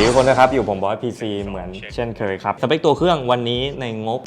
ดีทุกคนนะครับ อยู่ผมบอยพีซีเหมือนเช่นเคยครับ สเปคตัวเครื่องวันนี้ในงบ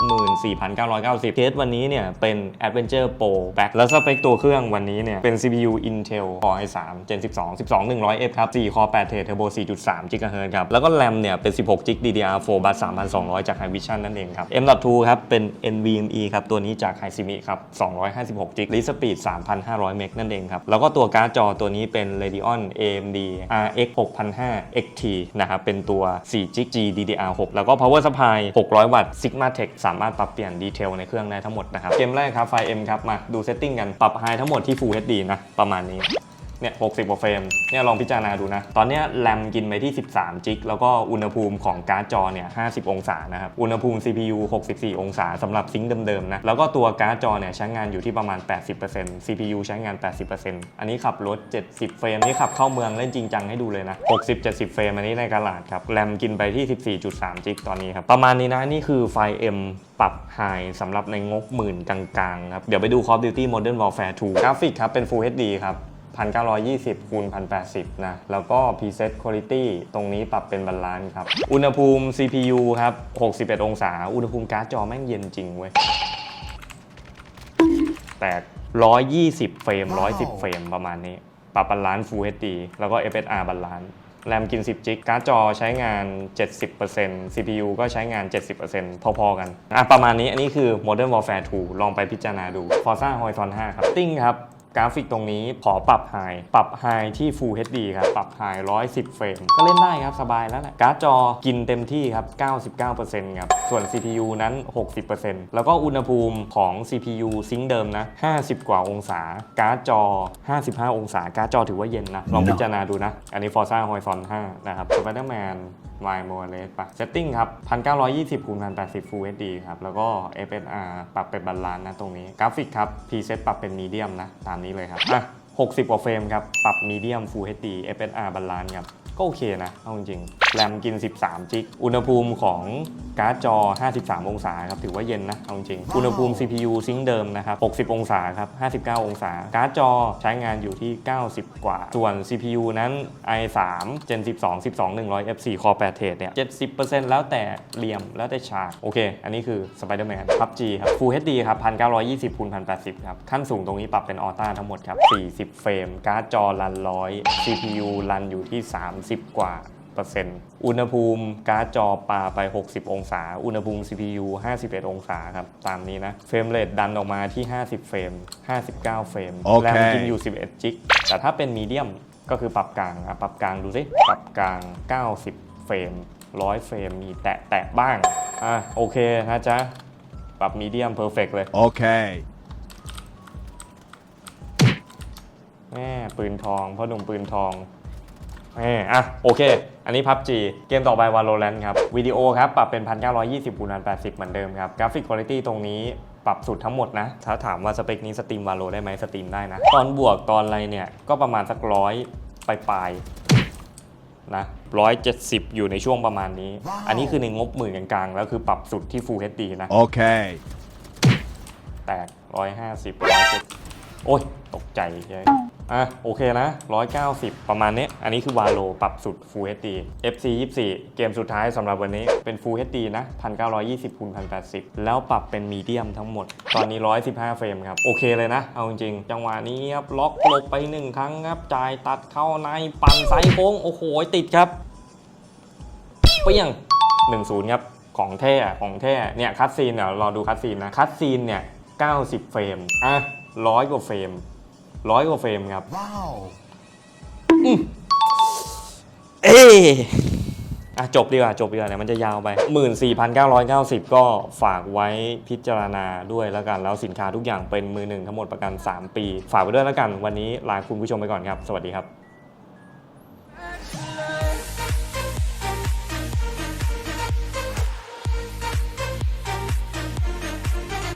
14,990 เคสวันนี้เนี่ยเป็น Adventure Pro Back แล้วสเปคตัวเครื่องวันนี้เนี่ยเป็น CPU Intel Core i3 Gen 12 12 100F ครับ 4 Core 8 Thread Turbo 4.3 GHz ครับ แล้วก็ RAM เนี่ยเป็น 16 GB DDR4 Bus 3,200 จาก Hikvision นั่นเองครับ M.2 ครับเป็น NVMe ครับตัวนี้จาก Hisimi ครับ256 GB Read Speed 3,500 เมกนั่นเองครับแล้วก็ตัวการ์ดจอตัวนี้เป็น Radeon AMD RX 6005 XT นะครับเป็นตัว 4G GDDR6 แล้วก็ Power Supply 600 วัตต์ Sigma Tech สามารถปรับเปลี่ยนดีเทลในเครื่องได้ทั้งหมดนะครับ เกมแรกครับไฟ M ครับ มาดูเซตติ้งกัน ปรับไฮทั้งหมดที่ Full HD นะ ประมาณนี้ เนี่ย60กว่าเฟรมเนี่ยลองพิจารณาดูนะ ตอนนี้แรมกินไปที่ 13 จิก แล้วก็อุณหภูมิของการ์ดจอเนี่ย 50 องศานะครับ อุณหภูมิ CPU 64 องศาสำหรับซิงค์เดิมๆนะ แล้วก็ตัวการ์ดจอเนี่ยใช้งานอยู่ที่ประมาณ 80% CPU ใช้งาน 80%อันนี้ขับรถ 70 เฟรม นี่ขับเข้าเมืองเล่นจริงจังให้ดูเลยนะ 60-70 เฟรมอันนี้ในกลาดครับ แรมกินไปที่ 14.3 จิกตอนนี้ครับ ประมาณนี้นะ นี่คือไฟ M ปรับไฮสำหรับในงบหมื่นกลางๆครับ เดี๋ยวไปดู Call of Duty Modern Warfare 2 กราฟิกครับเป็น Full HD ครับ 1920คูณ1080นะแล้วก็ preset quality ตรงนี้ปรับเป็นบาลานซ์ครับ อุณหภูมิ CPU ครับ 61 องศา อุณหภูมิการ์ดจอแม่งเย็นจริงเว้ยแต่ 120 เฟรม 110 เฟรมประมาณนี้ ปรับบาลานซ์ Full HD แล้วก็ FSR บาลานซ์แรมกิน 10 จิก การ์ดจอใช้งาน 70% CPU ก็ใช้งาน 70%พอๆกัน อะ ประมาณนี้ อันนี้คือ Modern Warfare 2 ลองไปพิจารณาดู Forza Horizon 5 ครับ ติ้งครับ กราฟิกตรงนี้ขอปรับไฮปรับไฮที่ Full HD ครับ ปรับไฮ110 เฟรม ก็เล่นได้ครับ สบายแล้วแหละการ์ดจอกินเต็มที่ครับ 99%ครับ ส่วน CPU นั้น 60%แล้วก็อุณหภูมิของ CPU ซิงเดิมนะ 50 กว่าองศา การ์ดจอ 55 องศา การ์ดจอถือว่าเย็นนะ ลองพิจารณาดูนะ อันนี้ Forza Horizon 5 นะครับ Spider-Man วายโมเลสปะเซตติ้งครับ 1920คูณ1080 Full HD ครับ แล้วก็ FSR ปรับเป็นบาลานซ์นะตรงนี้ กราฟิกครับ preset ปรับเป็นมีเดียมนะ ตามนี้เลยครับอะ60กว่าเฟรมครับ ปรับมีเดียม Full HD FSR บาลานซ์ครับ ก็โอเคนะ เอาจริงๆแรมกิน 13 จิก อุณหภูมิของการ์ดจอ 53 องศาครับ ถือว่าเย็นนะ เอาจริงๆอุณหภูมิ CPU ซิงค์เดิมนะครับ 60 องศาครับ 59 องศา การ์ดจอใช้งานอยู่ที่ 90 กว่า ส่วน CPU นั้น i3 Gen 12 12 100 F4 Core 8 Thread เนี่ย 70%แล้วแต่เหลี่ยม แล้วแต่ฉาก โอเค อันนี้คือ Spider-Man PUBG ครับ Full HD ครับ 1920คูณ1080 ครับ ขั้นสูงตรงนี้ปรับเป็นออต้าทั้งหมดครับ 40 เฟรม การ์ดจอรัน100 CPU รันอยู่ที่30 กว่าเปอร์เซ็นต์อุณหภูมิการ์ดจอปาไป 60 องศา อุณหภูมิ CPU 51 องศาครับ ตามนี้นะ เฟรมเรทดันออกมาที่ 50 เฟรม 59 เฟรมโอเคแรมกินอยู่ 11 จิก แต่ถ้าเป็นมีเดียมก็คือปรับกลางอะปรับกลางดูสิปรับกลาง 90 เฟรม 100 เฟรม มีแตะแตะบ้าง อะโอเคนะจ๊ะ ปรับมีเดียมเพอร์เฟกเลย Okay. แม่ปืนทองพ่อหนุ่มปืนทองแม่ อะโอเค อันนี้พับจีเกมต่อไป Valorant ครับ วิดีโอครับ ปรับเป็น 1920คูณ1080 เหมือนเดมครับ กราฟิกคุณภาพตรงนี้ปรับสุดทั้งหมดนะ ถ้าถามว่าสเปคนี้สตรีมวาโลได้ไหมสตรีมได้นะ ตอนบวกตอนอะไรเนี่ย ก็ประมาณสักร้อยปลายๆนะร้อยเจ็ดสิบอยู่ในช่วงประมาณนี้ อันนี้คือในงบหมื่นกลางๆ แล้วคือปรับสุดที่ Full HD นะ Okay. แตกร้อยห้าสิบร้อยเจ็ดโอ้ย ตกใจเย้ย อะโอเคนะร้อยเก้าสิบประมาณนี้ อันนี้คือวาโลปรับสุด Full HD FC 24 เกมสุดท้ายสำหรับวันนี้เป็น Full HD นะ 1920คูณ1080 แล้วปรับเป็นมีเดียมทั้งหมด ตอนนี้ 115 เฟรมครับ โอเคเลยนะ เอาจริง จังหวะนี้ครับ ล็อกหลบไปหนึ่งครั้งครับ จ่ายตัดเข้าใน ปั่นไซส์โค้ง โอ้โห ติดครับ เปี้ยง 1-0 ครับ ของแท้ของแท้เนี่ยคัดซีนเดี๋ยวรอดูคัดซีนนะคัดซีนเนี่ย90 เฟรมอะร้อยกว่าเฟรม ร้อยกว่าเฟรมครับ Wow. เอ๊ะอะจบดีกว่าจบดีกว่าเนี่ยมันจะยาวไป 14,990 ก็ฝากไว้พิจารณาด้วยแล้วกัน แล้วสินค้าทุกอย่างเป็นมือหนึ่งทั้งหมดประกัน 3 ปี ฝากไว้ด้วยแล้วกัน วันนี้ลาคุณผู้ชมไปก่อนครับ สวัสดีครับ